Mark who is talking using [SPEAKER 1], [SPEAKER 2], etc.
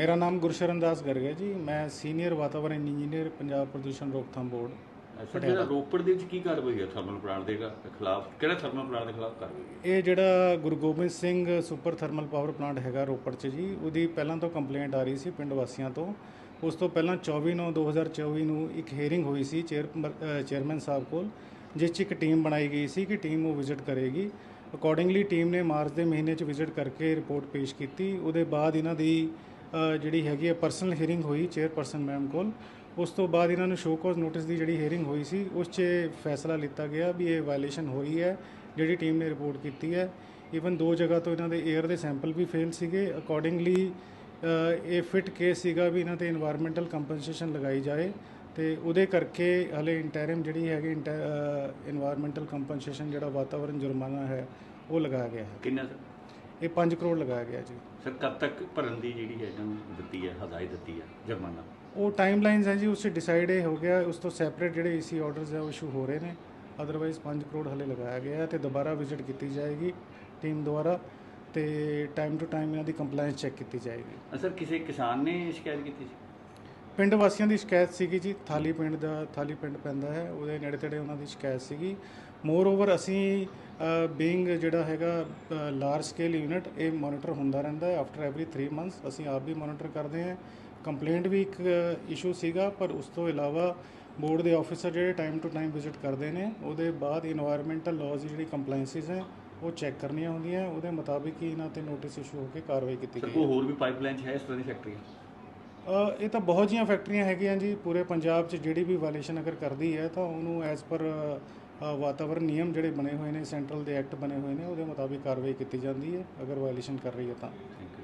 [SPEAKER 1] ਮੇਰਾ ਨਾਮ ਗੁਰਸ਼ਰਨ ਦਾਸ ਗਰਗ ਹੈ ਜੀ। ਮੈਂ ਸੀਨੀਅਰ ਵਾਤਾਵਰਣ ਇੰਜੀਨੀਅਰ ਪੰਜਾਬ ਪ੍ਰਦੂਸ਼ਣ ਰੋਕਥਾਮ ਬੋਰਡ
[SPEAKER 2] ਸਰ ਜਿਹੜਾ ਰੋਪੜ ਦੇ ਵਿੱਚ ਕੀ ਕਾਰਵਾਈ ਹੈ ਥਰਮਲ ਪਲਾਂਟ ਦੇ ਖਿਲਾਫ? ਕਿਹੜਾ ਥਰਮਲ ਪਲਾਂਟ ਦੇ ਖਿਲਾਫ ਕਾਰਵਾਈ ਹੈ?
[SPEAKER 1] ਇਹ ਜਿਹੜਾ Guru Gobind Singh super thermal power plant ਹੈਗਾ ਰੋਪੜ 'ਚ ਜੀ ਉਹਦੀ ਪਹਿਲਾਂ ਤੋਂ ਕੰਪਲੇਂਟ ਆ ਰਹੀ ਸੀ ਪਿੰਡ ਵਾਸੀਆਂ ਤੋਂ। ਉਸ ਤੋਂ ਪਹਿਲਾਂ 24 ਨੌ 2024 ਨੂੰ ਇੱਕ ਹੀਅਰਿੰਗ ਹੋਈ ਸੀ ਚੇਅਰਮੈਨ ਸਾਹਿਬ ਕੋਲ ਜਿਸ 'ਚ ਇੱਕ ਟੀਮ ਬਣਾਈ ਗਈ ਸੀ ਕਿ ਟੀਮ ਉਹ ਵਿਜ਼ਿਟ ਕਰੇਗੀ। ਅਕੋਰਡਿੰਗਲੀ ਟੀਮ ਨੇ ਮਾਰਚ ਦੇ ਮਹੀਨੇ 'ਚ ਵਿਜ਼ਿਟ ਕਰਕੇ ਰਿਪੋਰਟ ਪੇਸ਼ ਕੀਤੀ। ਉਹਦੇ ਬਾਅਦ ਇਹਨਾਂ ਦੀ ਜਿਹੜੀ ਹੈਗੀ ਹੈ ਪਰਸਨਲ ਹੀਅਰਿੰਗ ਹੋਈ ਚੇਅਰਪਰਸਨ ਮੈਮ ਕੋਲ। ਉਸ ਤੋਂ ਬਾਅਦ ਇਹਨਾਂ ਨੂੰ ਸ਼ੋਅ ਨੋਟਿਸ ਦੀ ਜਿਹੜੀ ਹੀਅਰਿੰਗ ਹੋਈ ਸੀ, ਉਸ 'ਚ ਫੈਸਲਾ ਲਿੱਤਾ ਗਿਆ ਵੀ ਇਹ ਵਾਇਲੇਸ਼ਨ ਹੋਈ ਹੈ, ਜਿਹੜੀ ਟੀਮ ਨੇ ਰਿਪੋਰਟ ਕੀਤੀ ਹੈ। ਇਵਨ ਦੋ ਜਗ੍ਹਾ ਤੋਂ ਇਹਨਾਂ ਦੇ 에ਅਰ ਦੇ ਸੈਂਪਲ ਵੀ ਫੇਲ ਸੀਗੇ। ਅਕੋਰਡਿੰਗਲੀ ਇਹ ਫਿਟ ਕੇਸ ਸੀਗਾ ਵੀ ਇਹਨਾਂ ਤੇ এনवायरमेंटल ਕੰਪਨਸੇਸ਼ਨ ਲਗਾਈ ਜਾਏ। ਤੇ ਉਹਦੇ ਕਰਕੇ ਹਲੇ ਇੰਟਰਮ ਜਿਹੜੀ ਹੈਗੀ এনवायरमेंटल ਕੰਪਨਸੇਸ਼ਨ ਜਿਹੜਾ ਵਾਤਾਵਰਣ ਜੁਰਮਾਨਾ ਹੈ, ਉਹ ਲਗਾਇਆ ਗਿਆ ਹੈ।
[SPEAKER 2] ਕਿੰਨਾ ਸਰ?
[SPEAKER 1] ਇਹ 5 ਕਰੋੜ ਲਗਾਇਆ ਗਿਆ ਜੀ।
[SPEAKER 2] ਸਰ ਕਦ ਤੱਕ ਭਰਨ ਦੀ ਜਿਹੜੀ ਹੈ ਇਹਨਾਂ ਨੂੰ ਦਿੱਤੀ ਹੈ ਹਦਾਇਤ ਦਿੱਤੀ ਹੈ ਜੁਰਮਾਨਾ?
[SPEAKER 1] ਉਹ ਟਾਈਮਲਾਈਨਸ ਹੈ ਜੀ ਉਸ 'ਚ ਡਿਸਾਈਡ ਹੋ ਗਿਆ ਉਸ ਤੋਂ ਸੈਪਰੇਟ ਜਿਹੜੇ ਏਸੀ ਆਰਡਰਸ ਹੈ ਉਹ ਇਸ਼ੂ ਹੋ ਰਹੇ ਨੇ। ਅਦਰਵਾਈਜ਼ 5 ਕਰੋੜ ਹਲੇ ਲਗਾਇਆ ਗਿਆ ਤੇ ਦੁਬਾਰਾ ਵਿਜ਼ਿਟ ਕੀਤੀ ਜਾਏਗੀ ਟੀਮ ਦੁਆਰਾ ਤੇ ਟਾਈਮ ਟੂ ਟਾਈਮ ਇਹਨਾਂ ਦੀ ਕੰਪਲਾਈਂਸ ਚੈੱਕ ਕੀਤੀ ਜਾਏਗੀ।
[SPEAKER 2] ਅ, ਸਰ ਕਿਸੇ ਕਿਸਾਨ ਨੇ ਸ਼ਿਕਾਇਤ ਕੀਤੀ ਸੀ?
[SPEAKER 1] ਪਿੰਡ ਵਾਸੀਆਂ ਦੀ ਸ਼ਿਕਾਇਤ ਸੀਗੀ ਜੀ ਥਾਲੀ ਪਿੰਡ ਦਾ ਥਾਲੀ ਪਿੰਡ ਪੈਂਦਾ ਹੈ ਉਹਦੇ ਨੇੜੇ ਤੇੜੇ ਉਹਨਾਂ ਦੀ ਸ਼ਿਕਾਇਤ ਸੀਗੀ। ਮੋਰ ਓਵਰ ਅਸੀਂ ਬੀਇੰਗ ਜਿਹੜਾ ਹੈਗਾ ਲਾਰਜ ਸਕੇਲ ਯੂਨਿਟ ਇਹ ਮੋਨੀਟਰ ਹੁੰਦਾ ਰਹਿੰਦਾ ਹੈ। ਆਫਟਰ ਐਵਰੀ 3 ਮੰਥਸ ਅਸੀਂ ਆਪ ਵੀ ਮੋਨੀਟਰ ਕਰਦੇ ਹਾਂ। ਕੰਪਲੇਂਟ ਵੀ ਇੱਕ ਇਸ਼ੂ ਸੀਗਾ ਪਰ ਉਸ ਤੋਂ ਇਲਾਵਾ ਬੋਰਡ ਦੇ ਆਫੀਸਰ ਜਿਹੜੇ ਟਾਈਮ ਟੂ ਟਾਈਮ ਵਿਜ਼ਿਟ ਕਰਦੇ ਨੇ ਉਹਦੇ ਬਾਅਦ এনवायरमेंटਲ ਲਾਜ਼ ਦੀ ਜਿਹੜੀ ਕੰਪਲਾਈਂਸਿਸ ਹੈ ਉਹ ਚੈੱਕ ਕਰਨੀਆਂ ਹੁੰਦੀਆਂ। ਉਹਦੇ ਮੁਤਾਬਿਕ ਹੀ ਇਹਨਾਂ ਤੇ ਨੋਟਿਸ ਇਸ਼ੂ ਹੋ ਕੇ ਕਾਰਵਾਈ ਕੀਤੀ ਗਈ
[SPEAKER 2] ਹੈ। ਹੋਰ ਵੀ ਪਾਈਪਲਾਈਨ 'ਚ ਹੈ ਇਸ ਤਰ੍ਹਾਂ ਦੀ
[SPEAKER 1] ਫੈਕਟਰੀ ਇਹ ਤਾਂ ਬਹੁਤ ਜੀਆਂ ਫੈਕਟਰੀਆਂ ਹੈਗੀਆਂ ਜੀ, ਪੂਰੇ ਪੰਜਾਬ 'ਚ ਜਿਹੜੀ ਵੀ ਵਾਇਲੇਸ਼ਨ ਅਗਰ ਕਰਦੀ ਹੈ ਤਾਂ ਉਹਨੂੰ ਐਜ਼ ਪਰ ਵਾਤਾਵਰਣ ਨਿਯਮ ਜਿਹੜੇ ਬਣੇ ਹੋਏ ਨੇ ਸੈਂਟਰਲ ਦੇ ਐਕਟ ਬਣੇ ਹੋਏ ਨੇ, ਉਹਦੇ ਮੁਤਾਬਿਕ ਕਾਰਵਾਈ ਕੀਤੀ ਜਾਂਦੀ ਹੈ, ਅਗਰ ਵਾਇਲੇਸ਼ਨ ਕਰ ਰਹੀ ਹੈ ਤਾਂ।
[SPEAKER 2] ਥੈਂਕ